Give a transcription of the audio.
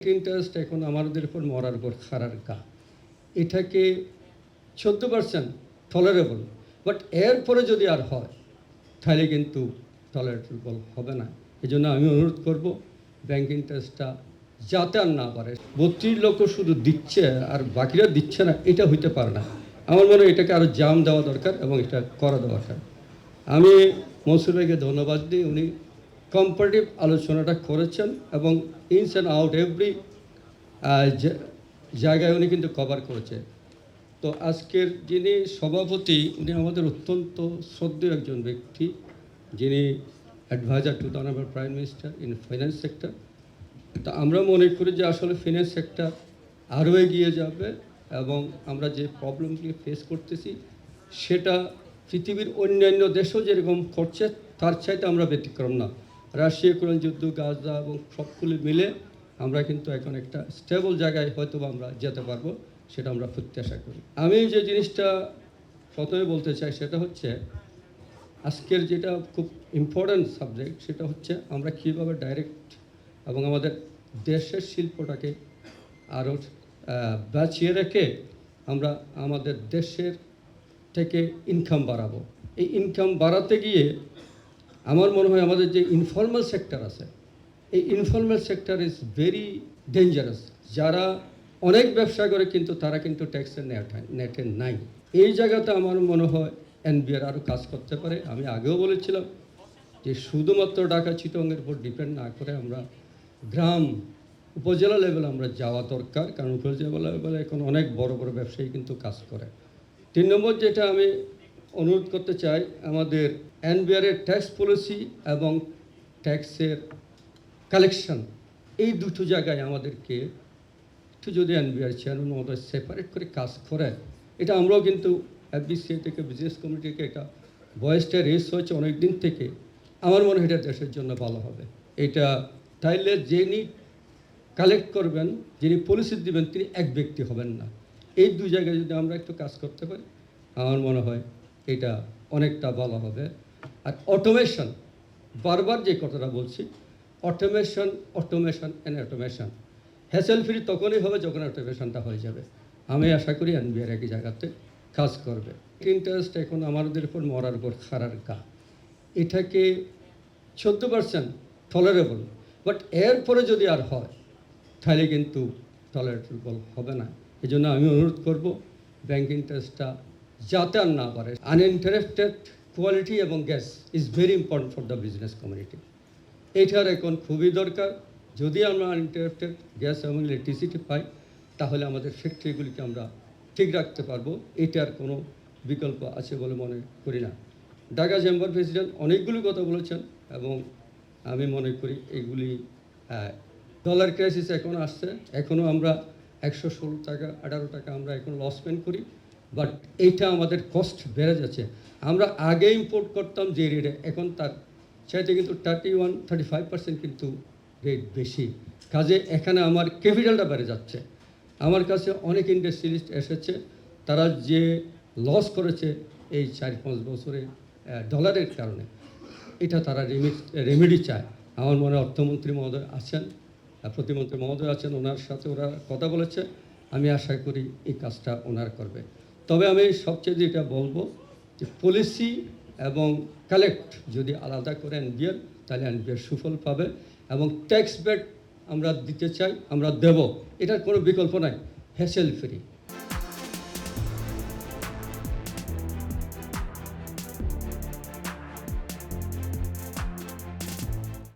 Interest এখন আমাদের উপর মরার উপর খারার কা এটাকে চোদ্দ পার্সেন্ট টলারেবল বাট এরপরে যদি আর হয়, তাহলে কিন্তু টলারেবল হবে না। এই জন্য আমি অনুরোধ করব ব্যাংক ইন্টারেস্টটা যাতে আর না পারে বত্রিশ লক্ষ শুধু দিচ্ছে আর বাকিরা দিচ্ছে না, এটা হইতে পারে না। আমার মনে হয় এটাকে আরও জাম দেওয়া দরকার এবং এটা করা দরকার। আমি মনসুর ভাইকে ধন্যবাদ দিই, উনি কম্পারেটিভ আলোচনাটা করেছেন এবং ইনস অ্যান্ড আউট এভরি জায়গায় উনি কিন্তু কভার করেছে তো আজকের যিনি সভাপতি, উনি আমাদের অত্যন্ত শ্রদ্ধেয় একজন ব্যক্তি, যিনি adviser to honourable prime minister in finance sector তা আমরা মনে করি যে আসলে ফিনান্স সেক্টর আরও এগিয়ে যাবে এবং আমরা যে প্রবলেমগুলি ফেস করতেছি, সেটা পৃথিবীর অন্যান্য দেশও যেরকম করছে তার চাইতে আমরা ব্যতিক্রম না। রাশিয়া ইউক্রেন যুদ্ধ, গাজা এবং সবগুলি মিলে আমরা কিন্তু এখন একটা স্টেবল জায়গায় হয়তো আমরা যেতে পারব, সেটা আমরা প্রত্যাশা করি। আমি যে জিনিসটা প্রথমে বলতে চাই, সেটা হচ্ছে আজকের যেটা খুব ইম্পর্ট্যান্ট সাবজেক্ট সেটা হচ্ছে আমরা কীভাবে ডাইরেক্ট এবং আমাদের দেশের শিল্পটাকে আরও বাঁচিয়ে রেখে আমরা আমাদের দেশের থেকে ইনকাম বাড়াবো। এই ইনকাম বাড়াতে গিয়ে আমার মনে হয় আমাদের যে ইনফর্মাল সেক্টর আছে, এই informal sector is very dangerous যারা অনেক ব্যবসা করে কিন্তু তারা কিন্তু ট্যাক্সের নেট নাই। এই জায়গাতে আমার মনে হয় এনবিআর আরও কাজ করতে পারে। আমি আগেও বলেছিলাম যে শুধুমাত্র ঢাকা চিটংয়ের উপর ডিপেন্ড না করে আমরা গ্রাম, উপজেলা লেভেলে আমরা যাওয়া দরকার। কারণ উপজেলা লেভেলে এখন অনেক বড় বড় ব্যবসায়ী কিন্তু কাজ করে। তিন নম্বর যেটা আমি অনুরোধ করতে চাই আমাদের এনবিআরের ট্যাক্স পলিসি এবং ট্যাক্সের কালেকশন এই দুটো জায়গায় আমাদেরকে একটু যদি এনবিআর চেয়ারম্যান মহোদয় সেপারেট করে কাজ করে এটা আমরাও কিন্তু এফবিসিআই থেকে বিজনেস কমিটিকে এটা বয়সটা রেস হয়েছে অনেক দিন থেকে। আমার মনে হয় এটা দেশের জন্য ভালো হবে। এটা তাইলে যিনি কালেক্ট করবেন, যিনি পলিসি দিবেন, তিনি এক ব্যক্তি হবেন না। এই দুই জায়গায় যদি আমরা একটু কাজ করতে পারি, আমার মনে হয় এটা অনেকটা ভালো হবে। আর অটোমেশন বারবার যে কথাটা বলছি automation automation and automation hassle free তখনই হবে যখন অটোমেশনটা হয়ে যাবে। আমি আশা করি এনবিআর একই জায়গাতে কাজ করবে। ইন্টারেস্ট এখন আমাদের উপর মরার উপর খারার কা এটাকে চোদ্দ পার্সেন্ট টলারেবল বাট এরপরে যদি আর হয়, তাহলে কিন্তু টলারেবল হবে না। এই জন্য আমি অনুরোধ করব ব্যাংক ইন্টারেস্টটা যাতে আর না পারে আনইন্টারেস্টেড কোয়ালিটি এবং gas is very important for the business community এটার এখন খুবই দরকার। যদি আমরা আনইন্টারেস্টেড গ্যাস এবং ইলেকট্রিসিটি পাই, তাহলে আমাদের ফ্যাক্টরিগুলিকে আমরা ঠিক রাখতে পারব। এটার কোনো বিকল্প আছে বলে মনে করি না। ঢাকা চেম্বার প্রেসিডেন্ট অনেকগুলি কথা বলেছেন এবং আমি মনে করি এগুলি ডলার ক্রাইসিস এখন আসছে। এখনও আমরা একশো ষোলো টাকা, আঠারো টাকা আমরা এখন লসমেন্ট করি। বাট এইটা আমাদের কস্ট বেড়ে যাচ্ছে। আমরা আগে ইম্পোর্ট করতাম যে রেটে এখন তার চাইতে কিন্তু thirty one thirty five percent কিন্তু রেট বেশি। কাজে এখানে আমার ক্যাপিটালটা বেড়ে যাচ্ছে। আমার কাছে অনেক ইন্ডাস্ট্রিলিস্ট এসেছে, তারা যে লস করেছে এই চার পাঁচ বছরে ডলারের কারণে, এটা তারা রেমি রেমেডি চায়। আমার মনে হয় অর্থমন্ত্রী মহোদয় আছেন প্রতিমন্ত্রী মহোদয় আছেন, ওনার সাথে ওরা কথা বলেছে। আমি আশা করি এই কাজটা ওনার করবে। তবে আমি সবচেয়ে যেটা বলব যে পলিসি এবং কালেক্ট যদি আলাদা করে এনবিআর তাহলে এনবিআর সুফল পাবে এবং ট্যাক্স বেড আমরা দিতে চাই, আমরা দেব। এটার কোনো বিকল্প নাই হ্যাসেল ফ্রি